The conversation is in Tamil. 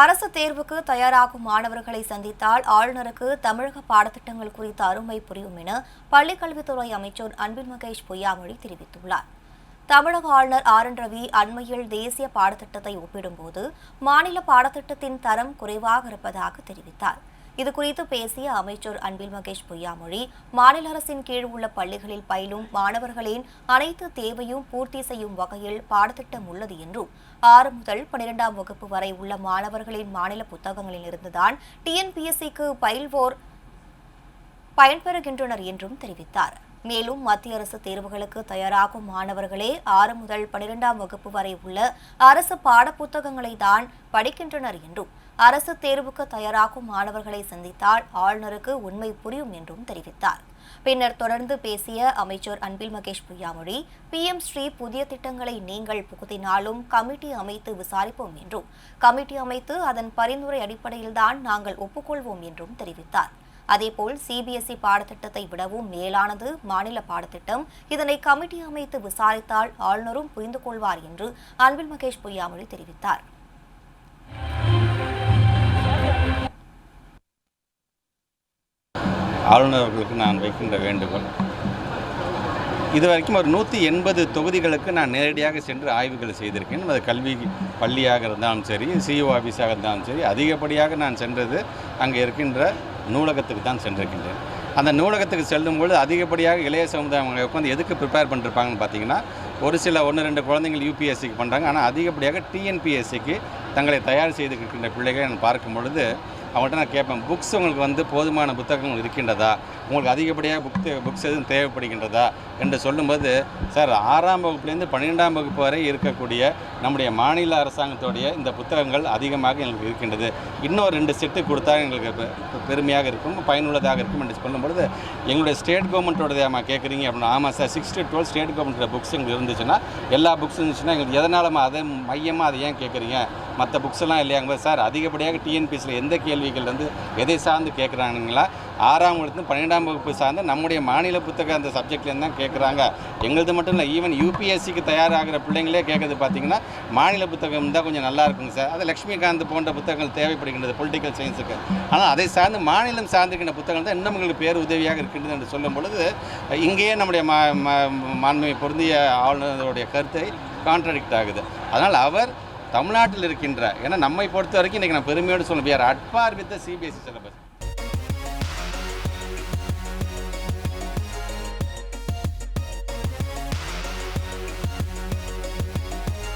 அரசு தேர்வுக்கு தயாராகும் மாணவர்களை சந்தித்தால் ஆளுநருக்கு தமிழக பாடத்திட்டங்கள் குறித்த அருமை புரியும் என பள்ளிக்கல்வித்துறை அமைச்சர் அன்பின் மகேஷ் பொய்யாமொழி தெரிவித்துள்ளார். தமிழக ஆளுநர் ஆர். என். ரவி அண்மையில் தேசிய பாடத்திட்டத்தை ஒப்பிடும்போது மாநில பாடத்திட்டத்தின் தரம் குறைவாக இருப்பதாக தெரிவித்தார். இது குறித்து பேசிய அமைச்சர் அன்பில் மகேஷ் பொய்யாமொழி மாநில அரசின் கீழ் உள்ள பள்ளிகளில் பயிலும் மாணவர்களின் அனைத்து தேவையும் பூர்த்தி செய்யும் வகையில் பாடத்திட்டம் உள்ளது என்றும் ஆறு முதல் பனிரெண்டாம் வகுப்பு வரை உள்ள மாணவர்களின் மாநில புத்தகங்களில் இருந்துதான் டிஎன்பிஎஸ்சிக்கு பயில்வோர் பயன்பெறுகின்றனர் என்றும் தெரிவித்தார். மேலும் மத்திய அரசு தேர்வுகளுக்கு தயாராகும் மாணவர்களே ஆறு முதல் பனிரெண்டாம் வகுப்பு வரை உள்ள அரசு பாடப்புத்தகங்களை தான் படிக்கின்றனர் என்றும் அரசு தேர்வுக்கு தயாராகும் மாணவர்களை சந்தித்தால் ஆளுநருக்கு உண்மை புரியும் என்றும் தெரிவித்தார். பின்னர் தொடர்ந்து பேசிய அமைச்சர் அன்பில் மகேஷ் பொய்யாமொழி பிஎம் ஸ்ரீ புதிய திட்டங்களை நீங்கள் புகுத்தினாலும் கமிட்டி அமைத்து விசாரிப்போம் என்றும் கமிட்டி அமைத்து அதன் பரிந்துரை அடிப்படையில்தான் நாங்கள் ஒப்புக்கொள்வோம் என்றும் தெரிவித்தார். அதேபோல் சிபிஎஸ்இ பாடத்திட்டத்தை விடவும் மேலானது மாநில பாடத்திட்டம். இதனை கமிட்டி அமைத்து விசாரித்தால் ஆளுநரும் புரிந்து கொள்வார் என்று அன்பில் மகேஷ் பொய்யாமொழி தெரிவித்தார். ஆளுநர் அவர்களுக்கு நான் வைக்கின்ற வேண்டுகோள். இதுவரைக்கும் ஒரு நூற்றி எண்பது தொகுதிகளுக்கு நான் நேரடியாக சென்று ஆய்வுகள் செய்திருக்கேன். அது கல்வி பள்ளியாக இருந்தாலும் சரி சிஇஓ ஆஃபீஸாக இருந்தாலும் சரி அதிகப்படியாக நான் சென்றது அங்கே இருக்கின்ற நூலகத்துக்கு தான் சென்றிருக்கின்றேன். அந்த நூலகத்துக்கு செல்லும்பொழுது அதிகப்படியாக இளைய சமுதாயம் உட்காந்து எதுக்கு ப்ரிப்பேர் பண்ணிருப்பாங்கன்னு பார்த்தீங்கன்னா ஒரு சில ஒன்று ரெண்டு குழந்தைங்கள் யூபிஎஸ்சிக்கு பண்ணுறாங்க ஆனால் அதிகப்படியாக டிஎன்பிஎஸ்சிக்கு தங்களை தயார் செய்து இருக்கின்ற பிள்ளைகளை நான் பார்க்கும் பொழுது அவங்கள்ட்ட நான் கேட்பேன் புக்ஸ் உங்களுக்கு வந்து போதுமான புத்தகங்கள் இருக்கின்றதா? உங்களுக்கு அதிகப்படியாக புக் புக்ஸ் எதுவும் தேவைப்படுகின்றதா என்று சொல்லும்போது சார் ஆறாம் வகுப்புலேருந்து பன்னிரெண்டாம் வகுப்பு வரை இருக்கக்கூடிய நம்முடைய மாநில அரசாங்கத்துடைய இந்த புத்தகங்கள் அதிகமாக எங்களுக்கு இருக்கின்றது. இன்னும் ரெண்டு செட்டு கொடுத்தா எங்களுக்கு பெருமையாக இருக்கும் பயனுள்ளதாக இருக்கும் என்று சொல்லும்பொழுது எங்களுடைய ஸ்டேட் கவர்மெண்ட்டோடதையாமா கேட்குறீங்க அப்படின்னா ஆமாம் sir six to twelve state கவர்மெண்ட்டோட புக்ஸ் எங்களுக்கு இருந்துச்சுன்னா எல்லா புக்ஸ் இருந்துச்சுன்னா எங்களுக்கு எதனாலும் அதை மையமாக அதை ஏன் கேட்குறீங்க? மற்ற புக்ஸ் எல்லாம் இல்லையாங்க சார் அதிகப்படியாக டிஎன்பிஎஸ்சியில் எந்த கேள்விகள் வந்து எதை சார்ந்து கேட்குறாங்களா ஆறாம் வகுப்பு பன்னிரெண்டாம் வகுப்பு சார்ந்த நம்முடைய மாநில புத்தக அந்த சப்ஜெக்ட்லேருந்து தான் கேட்குறாங்க எங்களது மட்டும் இல்லை ஈவன் யூபிஎஸ்சிக்கு தயாராகிற பிள்ளைங்களே கேட்குறது பார்த்தீங்கன்னா மாநில புத்தகம் தான் கொஞ்சம் நல்லா இருக்குங்க சார். அது லக்ஷ்மிகாந்த் போன்ற புத்தகங்கள் தேவைப்படுகின்றது பொலிட்டிக்கல் சயின்ஸுக்கு ஆனால் அதை சார்ந்து மாநிலம் சார்ந்திருக்கின்ற புத்தகங்கள் தான் இன்னும் எங்களுக்கு பேர் உதவியாக இருக்கின்றது என்று சொல்லும் பொழுது இங்கேயே நம்முடைய மா மா- பொருந்திய ஆளுநருடைய கருத்தை கான்ட்ரடிக்ட் ஆகுது. அதனால் அவர் தமிழ்நாட்டில் இருக்கின்ற ஏன்னா நம்மை பொறுத்த வரைக்கும் இன்றைக்கி நான் பெருமையோடு சொல்லுவேன் we are with CBSE syllabus